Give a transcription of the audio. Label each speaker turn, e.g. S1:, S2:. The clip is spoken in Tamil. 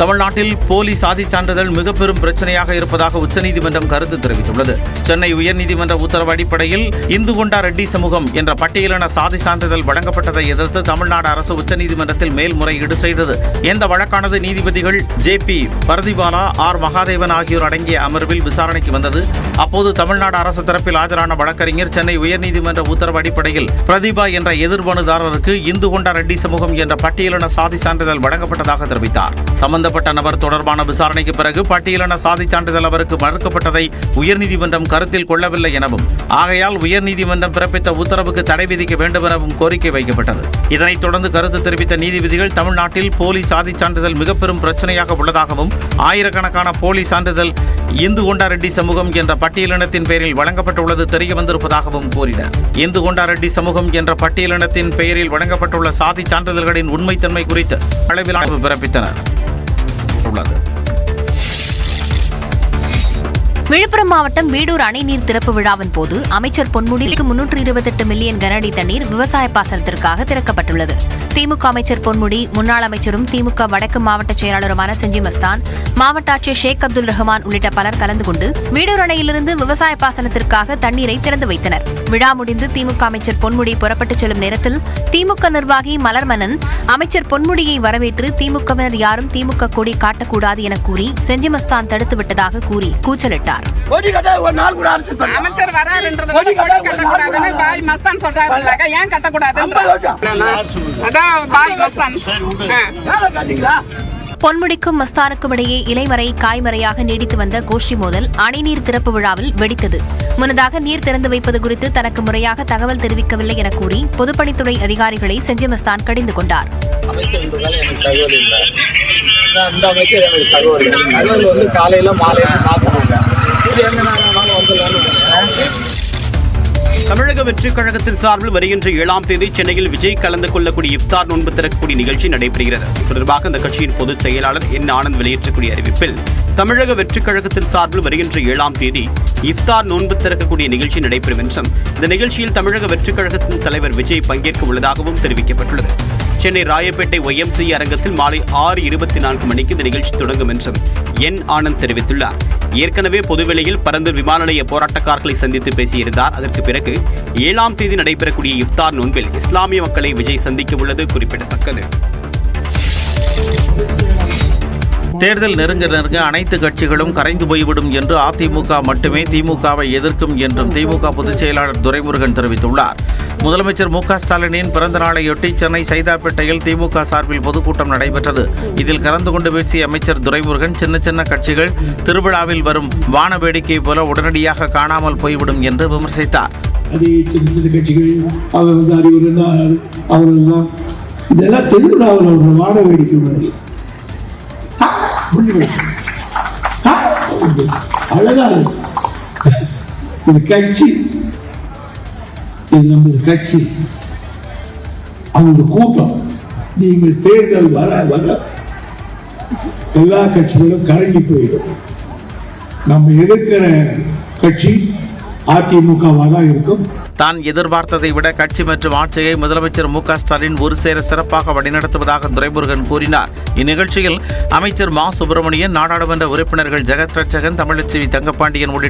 S1: தமிழ்நாட்டில் போலி சாதி சான்றிதழ் மிக பெரும் பிரச்சனையாக இருப்பதாக உச்சநீதிமன்றம் கருத்து தெரிவித்துள்ளது. சென்னை உயர்நீதிமன்ற உத்தரவு அடிப்படையில் இந்து கொண்டா ரெட்டி சமூகம் என்ற பட்டியலின சாதி சான்றிதழ் வழங்கப்பட்டதை எதிர்த்து தமிழ்நாடு அரசு உச்சநீதிமன்றத்தில் மேல்முறையீடு செய்தது. இந்த வழக்கானது நீதிபதிகள் J B Pardiwala R Mahadevan ஆகியோர் அடங்கிய அமர்வில் விசாரணைக்கு வந்தது. அப்போது தமிழ்நாடு அரசு தரப்பில் ஆஜரான வழக்கறிஞர் சென்னை உயர்நீதிமன்ற உத்தரவு அடிப்படையில் பிரதிபா என்ற எதிர்மனுதாரருக்கு இந்து கொண்டா ரெட்டி சமூகம் என்ற பட்டியலின சாதி சான்றிதழ் வழங்கப்பட்டதாக தெரிவித்தார். சம்பந்தப்பட்ட நபர் தொடர்பான விசாரணைக்கு பிறகு பட்டியலின சாதிச் சான்றிதழ் அவருக்கு மறுக்கப்பட்டதை உயர்நீதிமன்றம் கருத்தில் கொள்ளவில்லை எனவும் ஆகையால் உயர்நீதிமன்றம் பிறப்பித்த உத்தரவுக்கு தடை விதிக்க வேண்டும் எனவும் கோரிக்கை வைக்கப்பட்டது. இதனைத் தொடர்ந்து கருத்து தெரிவித்த நீதிபதிகள் தமிழ்நாட்டில் போலி சாதி சான்றிதழ் மிக பெரும் பிரச்சனையாக உள்ளதாகவும் ஆயிரக்கணக்கான போலி சான்றிதழ் இந்து கொண்டா ரெட்டி சமூகம் என்ற பட்டியலினத்தின் பெயரில் வழங்கப்பட்டுள்ளது தெரிய வந்திருப்பதாகவும் கூறினர். இந்து கொண்டா ரெட்டி சமூகம் என்ற பட்டியலினத்தின் பெயரில் வழங்கப்பட்டுள்ள சாதி சான்றிதழ்களின் உண்மைத்தன்மை குறித்து அளவிலான பிறப்பித்தனர். உள்ளது
S2: விழுப்புரம் மாவட்டம் வீடூர் அணை நீர் திறப்பு விழாவின் போது அமைச்சர் பொன்முடிக்கு முன்னூற்று இருபத்தெட்டு மில்லியன் கனஅடி தண்ணீர் விவசாய பாசனத்திற்காக திறக்கப்பட்டுள்ளது. திமுக அமைச்சர் பொன்முடி முன்னாள் அமைச்சரும் திமுக வடக்கு மாவட்ட செயலாளருமான செஞ்சி மஸ்தான் மாவட்ட ஆட்சியர் ஷேக் அப்துல் ரஹ்மான் உள்ளிட்ட பலர் கலந்து கொண்டு வீடூர் அணையிலிருந்து விவசாய பாசனத்திற்காக தண்ணீரை திறந்து வைத்தனர். விழா முடிந்து திமுக அமைச்சர் பொன்முடி புறப்பட்டுச் செல்லும் நேரத்தில் திமுக நிர்வாகி மலர்மன்னன் அமைச்சர் பொன்முடியை வரவேற்று திமுகவினர் யாரும் திமுக கொடி காட்டக்கூடாது என கூறி செஞ்சி மஸ்தான் தடுத்து விட்டதாக கூறி கூச்சலிட்டார்.
S3: அமைச்சர் வராருன்றது கட்டக்கூடாதுன்னு பாய் மஸ்தான் ஏன் கட்டக்கூடாது. அதான் பாய் மஸ்தான்.
S4: காட்டீங்களா?
S2: பொன்முடிக்கும் மஸ்தானுக்கும் இடையே இலைமறை காய்மறையாக நீடித்து வந்த கோஷ்டி மோதல் அணைநீர் திறப்பு விழாவில் வெடித்தது. முன்னதாக நீர் திறந்து வைப்பது குறித்து தனக்கு முறையாக தகவல் தெரிவிக்கவில்லை என கூறி பொதுப்பணித்துறை அதிகாரிகளை செஞ்சி மஸ்தான் கடிந்து கொண்டார்.
S5: காலையில மாலையில
S6: தமிழக வெற்றிக் கழகத்தின் சார்பில் வருகின்ற ஏழாம் தேதி சென்னையில் விஜய் கலந்து கொள்ளக்கூடிய இப்தார் நோன்பு திறக்கக்கூடிய நிகழ்ச்சி நடைபெறுகிறது. தொடர்பாக இந்த கட்சியின் பொதுச் செயலாளர் என் ஆனந்த் வெளியிட்டக்கூடிய அறிவிப்பில் தமிழக வெற்றிக் கழகத்தின் சார்பில் வருகின்ற ஏழாம் தேதி இஃப்தார் நோன்பு திறக்கக்கூடிய நிகழ்ச்சி நடைபெறும் என்றும் இந்த நிகழ்ச்சியில் தமிழக வெற்றிக் கழகத்தின் தலைவர் விஜய் பங்கேற்க உள்ளதாகவும் தெரிவிக்கப்பட்டுள்ளது. சென்னை ராயப்பேட்டை ஒய்எம்சி அரங்கத்தில் மாலை ஆறு இருபத்தி நான்கு மணிக்கு இந்த நிகழ்ச்சி தொடங்கும் என்றும் என் ஆனந்த் தெரிவித்துள்ளார். ஏற்கனவே பொதுவெளியில் பரந்தூர் விமான நிலைய போராட்டக்காரர்களை சந்தித்து பேசியிருந்தார். அதற்கு பிறகு ஏழாம் தேதி நடைபெறக்கூடிய இஃப்தார் நோன்பில் இஸ்லாமிய மக்களை விஜய் சந்திக்க உள்ளது குறிப்பிடத்தக்கது.
S1: தேர்தல் நெருங்க நெருங்க அனைத்து கட்சிகளும் கரைந்து போய்விடும் என்று அதிமுக மட்டுமே திமுகவை எதிர்க்கும் என்றும் திமுக பொதுச் செயலாளர் துரைமுருகன் தெரிவித்துள்ளார். முதலமைச்சர் மு க ஸ்டாலினின் பிறந்த நாளையொட்டி சென்னை சைதாப்பேட்டையில் திமுக சார்பில் பொதுக்கூட்டம் நடைபெற்றது. இதில் கலந்து கொண்டு பேசிய அமைச்சர் துரைமுருகன் சின்ன சின்ன கட்சிகள் திருவிழாவில் வரும் வான வேடிக்கை போல உடனடியாக காணாமல் போய்விடும் என்று விமர்சித்தார்.
S7: இதெல்லாம் திருவிழாவில் வான வேடிக்கை அழகா இது கட்சி. இது நமது கட்சி. அவங்க கூட்டம். நீங்கள் தேர்தல் வர வர எல்லா கட்சிகளும் கரங்கி போயிடும். நம்ம எதிர்க்கிற கட்சி அதிமுகவாக தான் இருக்கும்.
S1: தான் எதிர்பார்த்ததை விட கட்சி மற்றும் ஆட்சியை முதலமைச்சர் மு க ஸ்டாலின் ஒரு சேர சிறப்பாக வழிநடத்துவதாக துரைமுருகன் கூறினார். இந்நிகழ்ச்சியில் அமைச்சர் மா சுப்பிரமணியன் நாடாளுமன்ற உறுப்பினர்கள் ஜெகத் ரட்சகன் தமிழச்சி தங்கப்பாண்டியன் உள்ளிட்ட